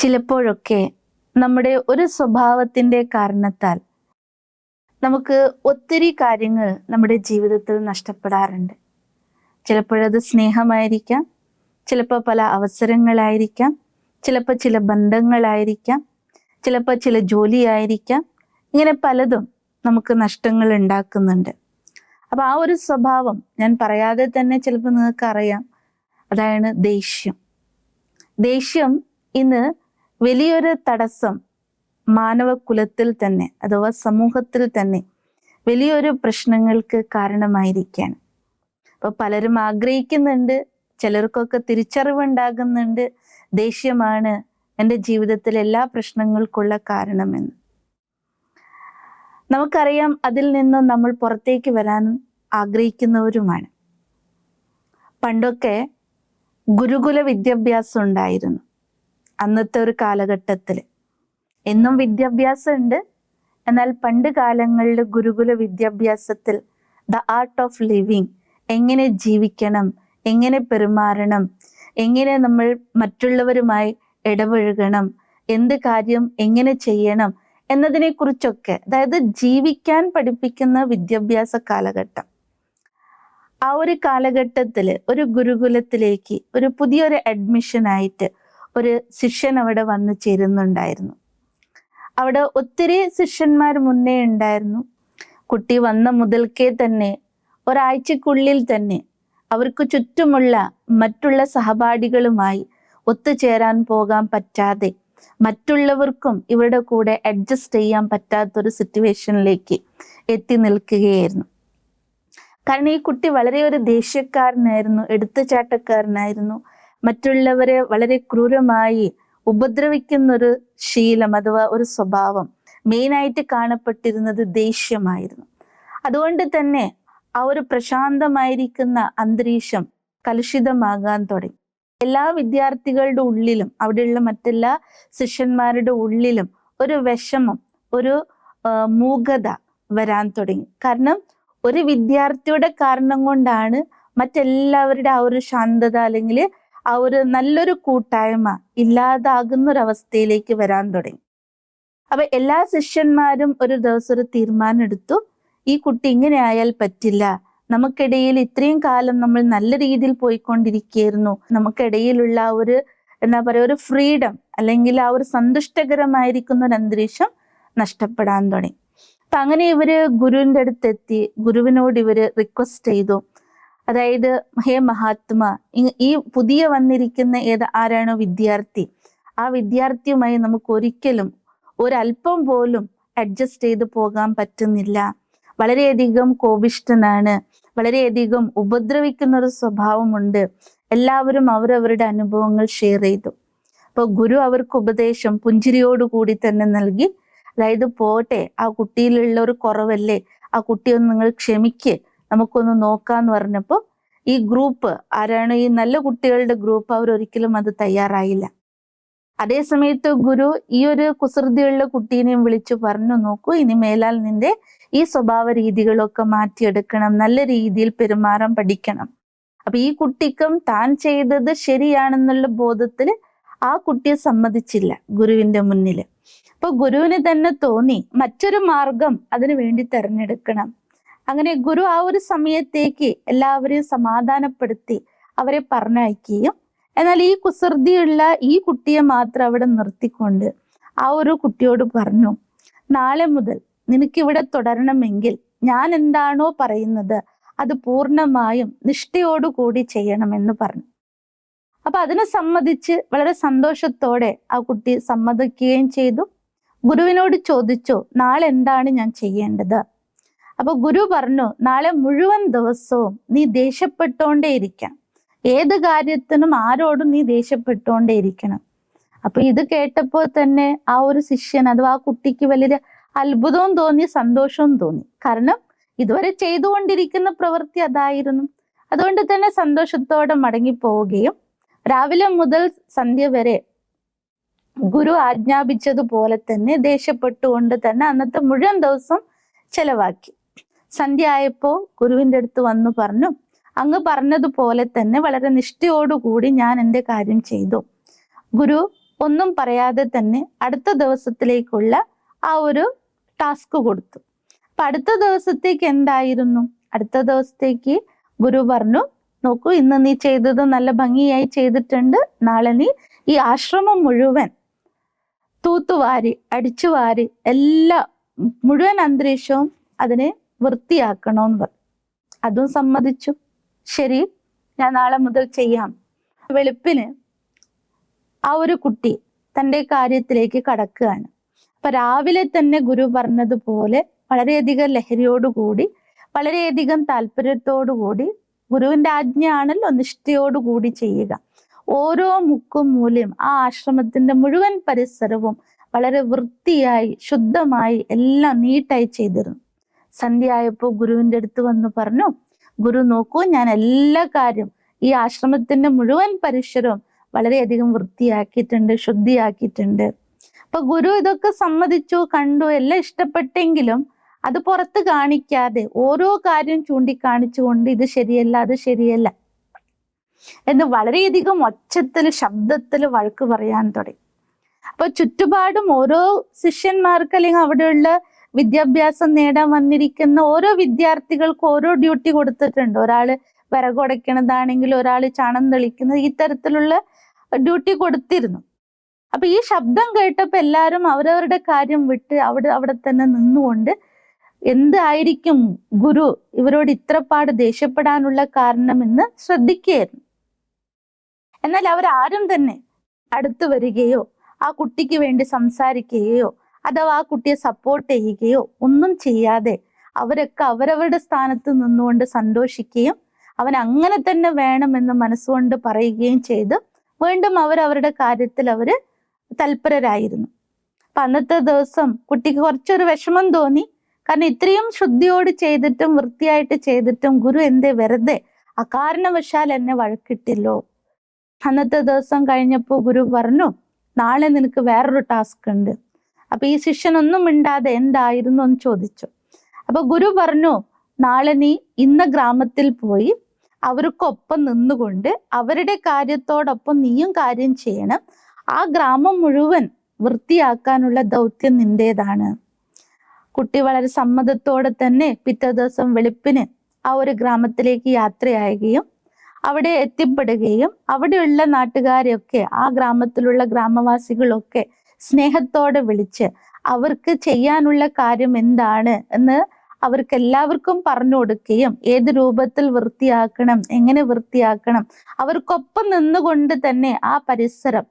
ചിലപ്പോഴൊക്കെ നമ്മുടെ ഒരു സ്വഭാവത്തിന്റെ കാരണത്താൽ നമുക്ക് ഒത്തിരി കാര്യങ്ങൾ നമ്മുടെ ജീവിതത്തിൽ നഷ്ടപ്പെടാറുണ്ട്. ചിലപ്പോഴത് സ്നേഹമായിരിക്കാം ചിലപ്പോൾ പല അവസരങ്ങളായിരിക്കാം ചിലപ്പോൾ ചില ബന്ധങ്ങളായിരിക്കാം ചിലപ്പോൾ ചില ജോലിയായിരിക്കാം. ഇങ്ങനെ പലതും നമുക്ക് നഷ്ടങ്ങൾ ഉണ്ടാക്കുന്നുണ്ട്. അപ്പോൾ ആ ഒരു സ്വഭാവം ഞാൻ പറയാതെ തന്നെ ചിലപ്പോൾ നിങ്ങൾക്ക് അറിയാം അതാണ് ദേഷ്യം. ദേഷ്യം ഇന്ന് വലിയൊരു തടസ്സം മാനവകുലത്തിൽ തന്നെ അഥവാ സമൂഹത്തിൽ തന്നെ വലിയൊരു പ്രശ്നങ്ങൾക്ക് കാരണമായിരിക്കുകയാണ് അപ്പൊ പലരും ആഗ്രഹിക്കുന്നുണ്ട് ചിലർക്കൊക്കെ തിരിച്ചറിവുണ്ടാകുന്നുണ്ട് ദേഷ്യമാണ് എന്റെ ജീവിതത്തിൽ എല്ലാ പ്രശ്നങ്ങൾക്കുള്ള കാരണമെന്ന്. നമുക്കറിയാം അതിൽ നിന്നും നമ്മൾ പുറത്തേക്ക് വരാൻ ആഗ്രഹിക്കുന്നവരുമാണ്. പണ്ടൊക്കെ ഗുരുകുല വിദ്യാഭ്യാസം ഉണ്ടായിരുന്നു. അന്നത്തെ ഒരു കാലഘട്ടത്തിൽ. എന്നും വിദ്യാഭ്യാസം ഉണ്ട് എന്നാൽ പണ്ട് കാലങ്ങളിൽ ഗുരുകുല വിദ്യാഭ്യാസത്തിൽ ദ ആർട്ട് ഓഫ് ലിവിങ് എങ്ങനെ ജീവിക്കണം എങ്ങനെ പെരുമാറണം എങ്ങനെ നമ്മൾ മറ്റുള്ളവരുമായി ഇടപഴകണം എന്ത് കാര്യം എങ്ങനെ ചെയ്യണം എന്നതിനെ കുറിച്ചൊക്കെ അതായത് ജീവിക്കാൻ പഠിപ്പിക്കുന്ന വിദ്യാഭ്യാസ കാലഘട്ടം. ആ ഒരു കാലഘട്ടത്തിൽ ഒരു ഗുരുകുലത്തിലേക്ക് ഒരു പുതിയൊരു അഡ്മിഷൻ ആയിട്ട് ഒരു ശിഷ്യൻ അവിടെ വന്നു ചേരുന്നുണ്ടായിരുന്നു. അവിടെ ഒത്തിരി ശിഷ്യന്മാർ മുന്നേ ഉണ്ടായിരുന്നു. കുട്ടി വന്ന മുതൽക്കേ തന്നെ ഒരാഴ്ചക്കുള്ളിൽ തന്നെ അവർക്ക് ചുറ്റുമുള്ള മറ്റുള്ള സഹപാഠികളുമായി ഒത്തുചേരാൻ പോകാൻ പറ്റാതെ മറ്റുള്ളവർക്കും ഇവരുടെ കൂടെ അഡ്ജസ്റ്റ് ചെയ്യാൻ പറ്റാത്തൊരു സിറ്റുവേഷനിലേക്ക് എത്തി നിൽക്കുകയായിരുന്നു. കാരണം ഈ കുട്ടി വളരെ ഒരു ദേഷ്യക്കാരനായിരുന്നു എടുത്തുചാട്ടക്കാരനായിരുന്നു. മറ്റുള്ളവരെ വളരെ ക്രൂരമായി ഉപദ്രവിക്കുന്നൊരു ശീലം അഥവാ ഒരു സ്വഭാവം മെയിനായിട്ട് കാണപ്പെട്ടിരുന്നത് ദേഷ്യമായിരുന്നു. അതുകൊണ്ട് തന്നെ ആ ഒരു പ്രശാന്തമായിരിക്കുന്ന അന്തരീക്ഷം കലുഷിതമാകാൻ തുടങ്ങി. എല്ലാ വിദ്യാർത്ഥികളുടെ ഉള്ളിലും അവിടെയുള്ള മറ്റെല്ലാ ശിഷ്യന്മാരുടെ ഉള്ളിലും ഒരു വിഷമം ഒരു മൂകത വരാൻ തുടങ്ങി. കാരണം ഒരു വിദ്യാർത്ഥിയുടെ കാരണം കൊണ്ടാണ് മറ്റെല്ലാവരുടെ ആ ഒരു ശാന്തത അല്ലെങ്കിൽ ആ ഒരു നല്ലൊരു കൂട്ടായ്മ അവസ്ഥയിലേക്ക് വരാൻ തുടങ്ങി. അപ്പൊ എല്ലാ ശിഷ്യന്മാരും ഒരു ദിവസം ഒരു തീരുമാനം എടുത്തു ഈ കുട്ടി ഇങ്ങനെ ആയാൽ പറ്റില്ല. നമുക്കിടയിൽ ഇത്രയും കാലം നമ്മൾ നല്ല രീതിയിൽ പോയിക്കൊണ്ടിരിക്കുകയായിരുന്നു. നമുക്കിടയിലുള്ള ഒരു എന്താ പറയുക ഒരു ഫ്രീഡം അല്ലെങ്കിൽ ആ ഒരു സന്തുഷ്ടകരമായിരിക്കുന്ന ഒരു അന്തരീക്ഷം നഷ്ടപ്പെടാൻ തുടങ്ങി. അപ്പൊ അങ്ങനെ ഇവർ ഗുരുവിന്റെ അടുത്തെത്തി. ഗുരുവിനോട് ഇവർ റിക്വസ്റ്റ് ചെയ്തു. അതായത് ഹേ മഹാത്മാ ഈ പുതിയ വന്നിരിക്കുന്ന ഏത് ആരാണോ വിദ്യാർത്ഥി ആ വിദ്യാർത്ഥിയുമായി നമുക്ക് ഒരിക്കലും ഒരല്പം പോലും അഡ്ജസ്റ്റ് ചെയ്ത് പോകാൻ പറ്റുന്നില്ല. വളരെയധികം കോപിഷ്ടനാണ് വളരെയധികം ഉപദ്രവിക്കുന്ന ഒരു സ്വഭാവമുണ്ട്. എല്ലാവരും അവരവരുടെ അനുഭവങ്ങൾ ഷെയർ ചെയ്തു. അപ്പോൾ ഗുരു അവർക്ക് ഉപദേശം പുഞ്ചിരിയോടുകൂടി തന്നെ നൽകി അതായത് പോട്ടെ ആ കുട്ടിയിലുള്ള ഒരു കുറവല്ലേ ആ കുട്ടിയൊന്ന് നിങ്ങൾ ക്ഷമിക്ക് നമുക്കൊന്ന് നോക്കാന്ന് പറഞ്ഞപ്പോൾ ഈ ഗ്രൂപ്പ് ആരാണ് ഈ നല്ല കുട്ടികളുടെ ഗ്രൂപ്പ് അവർ ഒരിക്കലും അത് തയ്യാറായില്ല. അതേ സമയത്ത് ഗുരു ഈ ഒരു കുസൃതിയുള്ള കുട്ടീനെയും വിളിച്ചു പറഞ്ഞു നോക്കൂ ഇനി മേലാൽ നിന്റെ ഈ സ്വഭാവ രീതികളൊക്കെ മാറ്റിയെടുക്കണം നല്ല രീതിയിൽ പെരുമാറാൻ പഠിക്കണം. അപ്പൊ ഈ കുട്ടിക്കും താൻ ചെയ്തത് ശരിയാണെന്നുള്ള ബോധത്തിൽ ആ കുട്ടിയെ സമ്മതിച്ചില്ല ഗുരുവിന്റെ മുന്നിൽ അപ്പൊ ഗുരുവിന് തന്നെ തോന്നി മറ്റൊരു മാർഗം അതിനു വേണ്ടി തെരഞ്ഞെടുക്കണം. അങ്ങനെ ഗുരു ആ ഒരു സമയത്തേക്ക് എല്ലാവരെയും സമാധാനപ്പെടുത്തി അവരെ പറഞ്ഞയക്കുകയും എന്നാൽ ഈ കുസൃതിയുള്ള ഈ കുട്ടിയെ മാത്രം അവിടെ നിർത്തിക്കൊണ്ട് ആ ഒരു കുട്ടിയോട് പറഞ്ഞു നാളെ മുതൽ നിനക്കിവിടെ തുടരണമെങ്കിൽ ഞാൻ എന്താണോ പറയുന്നത് അത് പൂർണമായും നിഷ്ഠയോടുകൂടി ചെയ്യണമെന്ന് പറഞ്ഞു. അപ്പൊ അതിനെ സമ്മതിച്ച് വളരെ സന്തോഷത്തോടെ ആ കുട്ടി സമ്മതിക്കുകയും ചെയ്തു. ഗുരുവിനോട് ചോദിച്ചു നാളെ എന്താണ് ഞാൻ ചെയ്യേണ്ടത്? അപ്പൊ ഗുരു പറഞ്ഞു നാളെ മുഴുവൻ ദിവസവും നീ ദേഷ്യപ്പെട്ടോണ്ടേ ഇരിക്കാം. ഏത് കാര്യത്തിനും ആരോടും നീ ദേഷ്യപ്പെട്ടോണ്ടേ ഇരിക്കണം. അപ്പൊ ഇത് കേട്ടപ്പോൾ തന്നെ ആ ഒരു ശിഷ്യൻ അഥവാ ആ കുട്ടിക്ക് വലിയ അത്ഭുതവും തോന്നി സന്തോഷവും തോന്നി. കാരണം ഇതുവരെ ചെയ്തുകൊണ്ടിരിക്കുന്ന പ്രവൃത്തി അതായിരുന്നു. അതുകൊണ്ട് തന്നെ സന്തോഷത്തോടെ മടങ്ങി പോവുകയും രാവിലെ മുതൽ സന്ധ്യ വരെ ഗുരു ആജ്ഞാപിച്ചതുപോലെ തന്നെ ദേഷ്യപ്പെട്ടുകൊണ്ട് തന്നെ അന്നത്തെ മുഴുവൻ ദിവസം ചെലവാക്കി. സന്ധ്യ ആയപ്പോ ഗുരുവിന്റെ അടുത്ത് വന്നു പറഞ്ഞു അങ്ങ് പറഞ്ഞതുപോലെ തന്നെ വളരെ നിഷ്ഠയോടുകൂടി ഞാൻ എന്റെ കാര്യം ചെയ്തു. ഗുരു ഒന്നും പറയാതെ തന്നെ അടുത്ത ദിവസത്തിലേക്കുള്ള ആ ഒരു ടാസ്ക് കൊടുത്തു. അപ്പൊ അടുത്ത ദിവസത്തേക്ക് എന്തായിരുന്നു? അടുത്ത ദിവസത്തേക്ക് ഗുരു പറഞ്ഞു നോക്കൂ ഇന്ന് നീ ചെയ്തത് നല്ല ഭംഗിയായി ചെയ്തിട്ടുണ്ട്. നാളെ നീ ഈ ആശ്രമം മുഴുവൻ തൂത്തുവാരി അടിച്ചുവാരി എല്ലാ മുഴുവൻ അന്തരീക്ഷവും അതിനെ വൃത്തിയാക്കണമെന്ന് പറഞ്ഞു അതും സമ്മതിച്ചു. ശരി ഞാൻ നാളെ മുതൽ ചെയ്യാം. വെളുപ്പിന് ആ ഒരു കുട്ടി തന്റെ കാര്യത്തിലേക്ക് കടക്കുകയാണ്. അപ്പൊ രാവിലെ തന്നെ ഗുരു പറഞ്ഞതുപോലെ വളരെയധികം ലഹരിയോടുകൂടി വളരെയധികം താല്പര്യത്തോടുകൂടി ഗുരുവിന്റെ ആജ്ഞയാണല്ലോ നിഷ്ഠയോടുകൂടി ചെയ്യുക. ഓരോ മുക്കും മൂലയും ആ ആശ്രമത്തിന്റെ മുഴുവൻ പരിസരവും വളരെ വൃത്തിയായി ശുദ്ധമായി എല്ലാം നീട്ടായി ചെയ്തിരുന്നു. സന്ധ്യ ആയപ്പോൾ ഗുരുവിന്റെ അടുത്ത് വന്ന് പറഞ്ഞു ഗുരു നോക്കൂ ഞാൻ എല്ലാ കാര്യം ഈ ആശ്രമത്തിന്റെ മുഴുവൻ പരിസരവും വളരെയധികം വൃത്തിയാക്കിയിട്ടുണ്ട് ശുദ്ധിയാക്കിയിട്ടുണ്ട്. അപ്പൊ ഗുരു ഇതൊക്കെ സമ്മതിച്ചു കണ്ടു എല്ലാം ഇഷ്ടപ്പെട്ടെങ്കിലും അത് പുറത്ത് കാണിക്കാതെ ഓരോ കാര്യം ചൂണ്ടിക്കാണിച്ചുകൊണ്ട് ഇത് ശരിയല്ല അത് ശരിയല്ല എന്ന് വളരെയധികം ഒച്ചത്തിൽ ശബ്ദത്തിൽ വഴക്ക് പറയാൻ തുടങ്ങി. അപ്പൊ ചുറ്റുപാടും ഓരോ ശിഷ്യന്മാർക്ക് അല്ലെങ്കിൽ അവിടെയുള്ള വിദ്യാഭ്യാസം നേടാൻ വന്നിരിക്കുന്ന ഓരോ വിദ്യാർത്ഥികൾക്ക് ഓരോ ഡ്യൂട്ടി കൊടുത്തിട്ടുണ്ട്. ഒരാൾ വിറകുടയ്ക്കണതാണെങ്കിൽ ഒരാൾ ചണം തെളിക്കുന്നത് ഈ തരത്തിലുള്ള ഡ്യൂട്ടി കൊടുത്തിരുന്നു. അപ്പൊ ഈ ശബ്ദം കേട്ടപ്പോ എല്ലാവരും അവരവരുടെ കാര്യം വിട്ട് അവിടെ അവിടെ തന്നെ നിന്നുകൊണ്ട് എന്തായിരിക്കും ഗുരു ഇവരോട് ഇത്രപാട് ദേഷ്യപ്പെടാനുള്ള കാരണം എന്ന് ശ്രദ്ധിക്കുകയായിരുന്നു. എന്നാൽ അവരാരും തന്നെ അടുത്തു വരികയോ ആ കുട്ടിക്ക് വേണ്ടി സംസാരിക്കുകയോ അഥവാ ആ കുട്ടിയെ സപ്പോർട്ട് ചെയ്യുകയോ ഒന്നും ചെയ്യാതെ അവരൊക്കെ അവരവരുടെ സ്ഥാനത്ത് നിന്നുകൊണ്ട് സന്തോഷിക്കുകയും അവൻ അങ്ങനെ തന്നെ വേണമെന്ന് മനസ്സുകൊണ്ട് പറയുകയും ചെയ്ത് വീണ്ടും അവർ അവരുടെ കാര്യത്തിൽ അവർ തൽപരരായിരുന്നു. അപ്പൊ അന്നത്തെ ദിവസം കുട്ടിക്ക് കുറച്ചൊരു വിഷമം തോന്നി. കാരണം ഇത്രയും ശുദ്ധിയോട് ചെയ്തിട്ടും വൃത്തിയായിട്ട് ചെയ്തിട്ടും ഗുരു എന്തേ വെറുതെ അകാരണവശാൽ എന്നെ വഴക്കിട്ടില്ലോ. അന്നത്തെ ദിവസം കഴിഞ്ഞപ്പോൾ ഗുരു പറഞ്ഞു നാളെ നിനക്ക് വേറൊരു ടാസ്ക് ഉണ്ട്. അപ്പൊ ഈ ശിഷ്യനൊന്നും മിണ്ടാതെ എന്തായിരുന്നു എന്ന് ചോദിച്ചു. അപ്പൊ ഗുരു പറഞ്ഞു നാളെ നീ ഇന്ന ഗ്രാമത്തിൽ പോയി അവർക്കൊപ്പം നിന്നുകൊണ്ട് അവരുടെ കാര്യത്തോടൊപ്പം നീയും കാര്യം ചെയ്യണം. ആ ഗ്രാമം മുഴുവൻ വൃത്തിയാക്കാനുള്ള ദൗത്യം നിന്റേതാണ്. കുട്ടി വളരെ സമ്മതത്തോടെ തന്നെ പിറ്റേ ദിവസം വെളുപ്പിന് ആ ഒരു ഗ്രാമത്തിലേക്ക് യാത്രയാകുകയും അവിടെ എത്തിപ്പെടുകയും അവിടെയുള്ള നാട്ടുകാരെയൊക്കെ ആ ഗ്രാമത്തിലുള്ള ഗ്രാമവാസികളൊക്കെ സ്നേഹത്തോടെ വിളിച്ച് അവർക്ക് ചെയ്യാനുള്ള കാര്യം എന്താണ് എന്ന് അവർക്ക് എല്ലാവർക്കും പറഞ്ഞു കൊടുക്കുകയും ഏത് രൂപത്തിൽ വൃത്തിയാക്കണം എങ്ങനെ വൃത്തിയാക്കണം അവർക്കൊപ്പം നിന്നുകൊണ്ട് തന്നെ ആ പരിസരം.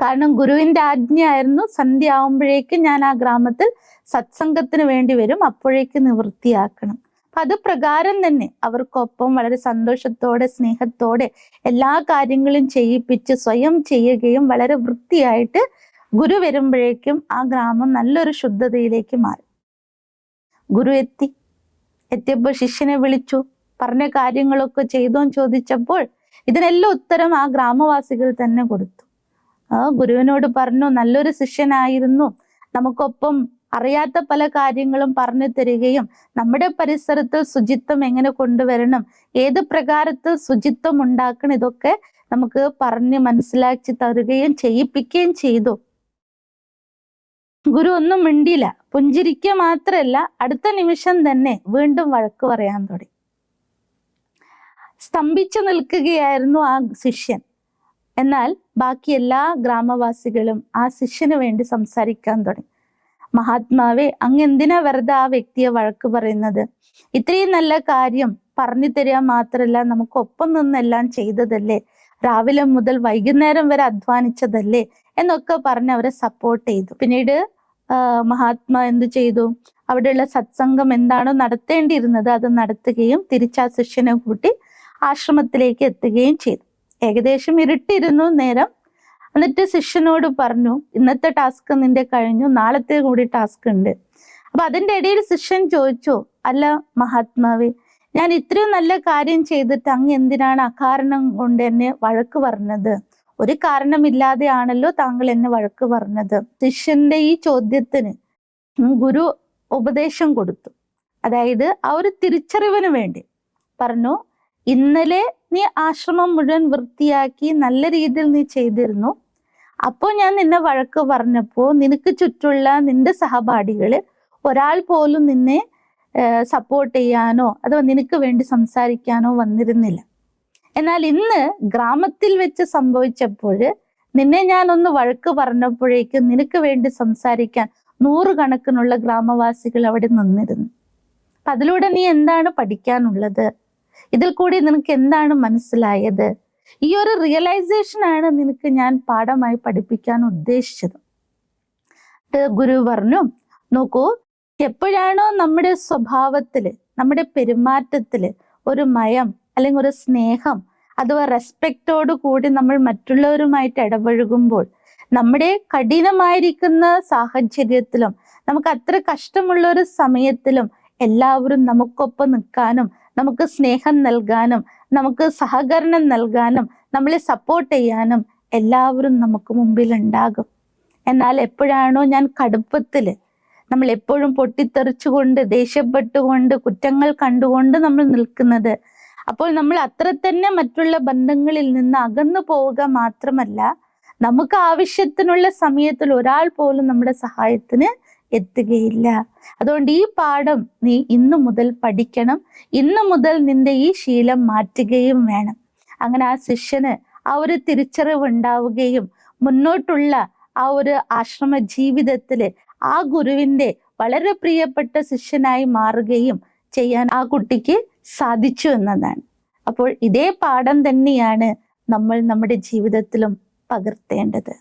കാരണം ഗുരുവിന്റെ ആജ്ഞയായിരുന്നു സന്ധ്യ ആവുമ്പോഴേക്കും ഞാൻ ആ ഗ്രാമത്തിൽ സത്സംഗത്തിന് വേണ്ടി വരും അപ്പോഴേക്കും നിവൃത്തിയാക്കണം അത് പ്രകാരം തന്നെ അവർക്കൊപ്പം വളരെ സന്തോഷത്തോടെ സ്നേഹത്തോടെ എല്ലാ കാര്യങ്ങളും ചെയ്യിപ്പിച്ച് സ്വയം ചെയ്യുകയും വളരെ വൃത്തിയായിട്ട് ഗുരു വരുമ്പോഴേക്കും ആ ഗ്രാമം നല്ലൊരു ശുദ്ധതയിലേക്ക് മാറി. ഗുരു എത്തി. എത്തിയപ്പോൾ ശിഷ്യനെ വിളിച്ചു. പറഞ്ഞ കാര്യങ്ങളൊക്കെ ചെയ്തോന്ന് ചോദിച്ചപ്പോൾ ഇതിനെല്ലാം ഉത്തരം ആ ഗ്രാമവാസികൾ തന്നെ കൊടുത്തു. ആ ഗുരുവിനോട് പറഞ്ഞു നല്ലൊരു ശിഷ്യനായിരുന്നു. നമുക്കൊപ്പം അറിയാത്ത പല കാര്യങ്ങളും പറഞ്ഞു തരികയും നമ്മുടെ പരിസരത്തിൽ ശുചിത്വം എങ്ങനെ കൊണ്ടുവരണം ഏത് പ്രകാരത്തിൽ ശുചിത്വം ഉണ്ടാക്കണം ഇതൊക്കെ നമുക്ക് പറഞ്ഞ് മനസ്സിലാക്കി തരുകയും ചെയ്യിപ്പിക്കുകയും ചെയ്തു. ഗുരു ഒന്നും മിണ്ടിയില്ല. പുഞ്ചിരിക്കുക മാത്രല്ല അടുത്ത നിമിഷം തന്നെ വീണ്ടും വഴക്ക് പറയാൻ തുടങ്ങി. സ്തംഭിച്ചു നിൽക്കുകയായിരുന്നു ആ ശിഷ്യൻ. എന്നാൽ ബാക്കി എല്ലാ ഗ്രാമവാസികളും ആ ശിഷ്യന് വേണ്ടി സംസാരിക്കാൻ തുടങ്ങി. മഹാത്മാവെ അങ്ങ് എന്തിനാ വെറുതെ ആ വ്യക്തിയെ വഴക്ക് പറയുന്നത്? ഇത്രയും നല്ല കാര്യം പറഞ്ഞു തരിക മാത്രല്ല നമുക്ക് ഒപ്പം നിന്നെല്ലാം ചെയ്തതല്ലേ? രാവിലെ മുതൽ വൈകുന്നേരം വരെ അധ്വാനിച്ചതല്ലേ? എന്നൊക്കെ പറഞ്ഞ് അവരെ സപ്പോർട്ട് ചെയ്തു. പിന്നീട് മഹാത്മാ എന്ത് ചെയ്തു? അവിടെയുള്ള സത്സംഗം എന്താണോ നടത്തേണ്ടിയിരുന്നത് അത് നടത്തുകയും തിരിച്ചാ ശിഷ്യനെ കൂട്ടി ആശ്രമത്തിലേക്ക് എത്തുകയും ചെയ്തു. ഏകദേശം ഇരുട്ടിരുന്നു നേരം. എന്നിട്ട് ശിഷ്യനോട് പറഞ്ഞു ഇന്നത്തെ ടാസ്ക് നിന്റെ കഴിഞ്ഞു നാളത്തെ കൂടി ടാസ്ക് ഉണ്ട്. അപ്പൊ അതിന്റെ ഇടയിൽ ശിഷ്യൻ ചോദിച്ചു അല്ല മഹാത്മാവേ ഞാൻ ഇത്രയും നല്ല കാര്യം ചെയ്തിട്ട് അങ്ങ് എന്തിനാണ് അകാരണം കൊണ്ട് എന്നെ വഴക്ക് പറഞ്ഞത്? ഒരു കാരണമില്ലാതെയാണല്ലോ താങ്കൾ എന്നെ വഴക്ക് പറഞ്ഞത്. ശിഷ്യന്റെ ഈ ചോദ്യത്തിന് ഗുരു ഉപദേശം കൊടുത്തു. അതായത് ആ ഒരു തിരിച്ചറിവിന് വേണ്ടി പറഞ്ഞു ഇന്നലെ നീ ആശ്രമം മുഴുവൻ വൃത്തിയാക്കി നല്ല രീതിയിൽ നീ ചെയ്തിരുന്നു. അപ്പോൾ ഞാൻ നിന്നെ വഴക്ക് പറഞ്ഞപ്പോൾ നിനക്ക് ചുറ്റുള്ള നിന്റെ സഹപാഠികൾ ഒരാൾ പോലും നിന്നെ സപ്പോർട്ട് ചെയ്യാനോ അഥവാ നിനക്ക് വേണ്ടി സംസാരിക്കാനോ വന്നിരുന്നില്ല. എന്നാൽ ഇന്ന് ഗ്രാമത്തിൽ വെച്ച് സംഭവിച്ചപ്പോൾ നിന്നെ ഞാൻ ഒന്ന് വഴക്ക് പറഞ്ഞപ്പോഴേക്കും നിനക്ക് വേണ്ടി സംസാരിക്കാൻ നൂറുകണക്കിനുള്ള ഗ്രാമവാസികൾ അവിടെ നിന്നിരുന്നു. അതിലൂടെ നീ എന്താണ് പഠിക്കാനുള്ളത്? ഇതിൽ കൂടി നിനക്ക് എന്താണ് മനസ്സിലായത്? ഈ ഒരു റിയലൈസേഷനാണ് നിനക്ക് ഞാൻ പാഠമായി പഠിപ്പിക്കാൻ ഉദ്ദേശിച്ചത്. ഗുരു പറഞ്ഞു നോക്കൂ എപ്പോഴാണോ നമ്മുടെ സ്വഭാവത്തിൽ നമ്മുടെ പെരുമാറ്റത്തിൽ ഒരു മയം അല്ലെങ്കിൽ ഒരു സ്നേഹം അഥവാ റെസ്പെക്റ്റോട് കൂടി നമ്മൾ മറ്റുള്ളവരുമായിട്ട് ഇടപഴകുമ്പോൾ നമ്മുടെ കഠിനമായിരിക്കുന്ന സാഹചര്യത്തിലും നമുക്ക് അത്ര കഷ്ടമുള്ള ഒരു സമയത്തിലും എല്ലാവരും നമുക്കൊപ്പം നിൽക്കാനും നമുക്ക് സ്നേഹം നൽകാനും നമുക്ക് സഹകരണം നൽകാനും നമ്മളെ സപ്പോർട്ട് ചെയ്യാനും എല്ലാവരും നമുക്ക് മുമ്പിൽ ഉണ്ടാകും എന്നാൽ എപ്പോഴാണോ ഞാൻ കടുപ്പത്തിൽ നമ്മൾ എപ്പോഴും പൊട്ടിത്തെറിച്ചുകൊണ്ട് ദേഷ്യപ്പെട്ടുകൊണ്ട് കുറ്റങ്ങൾ കണ്ടുകൊണ്ട് നമ്മൾ നിൽക്കുന്നത് അപ്പോൾ നമ്മൾ അത്ര തന്നെ മറ്റുള്ള ബന്ധങ്ങളിൽ നിന്ന് അകന്നു പോവുക മാത്രമല്ല നമുക്ക് ആവശ്യത്തിനുള്ള സമയത്തിൽ ഒരാൾ പോലും നമ്മുടെ സഹായത്തിന് എത്തുകയില്ല. അതുകൊണ്ട് ഈ പാഠം നീ ഇന്നു മുതൽ പഠിക്കണം. ഇന്നു മുതൽ നിന്റെ ഈ ശീലം മാറ്റുകയും വേണം. അങ്ങനെ ആ ശിഷ്യന് ആ ഒരു തിരിച്ചറിവ് ഉണ്ടാവുകയും മുന്നോട്ടുള്ള ആ ഒരു ആശ്രമ ജീവിതത്തിൽ ആ ഗുരുവിന്റെ വളരെ പ്രിയപ്പെട്ട ശിഷ്യനായി മാറുകയും ചെയ്യാൻ ആ കുട്ടിക്ക് സാധിച്ചു എന്നതാണ്. അപ്പോൾ ഇതേ പാഠം തന്നെയാണ് നമ്മൾ നമ്മുടെ ജീവിതത്തിലും പകർത്തേണ്ടത്.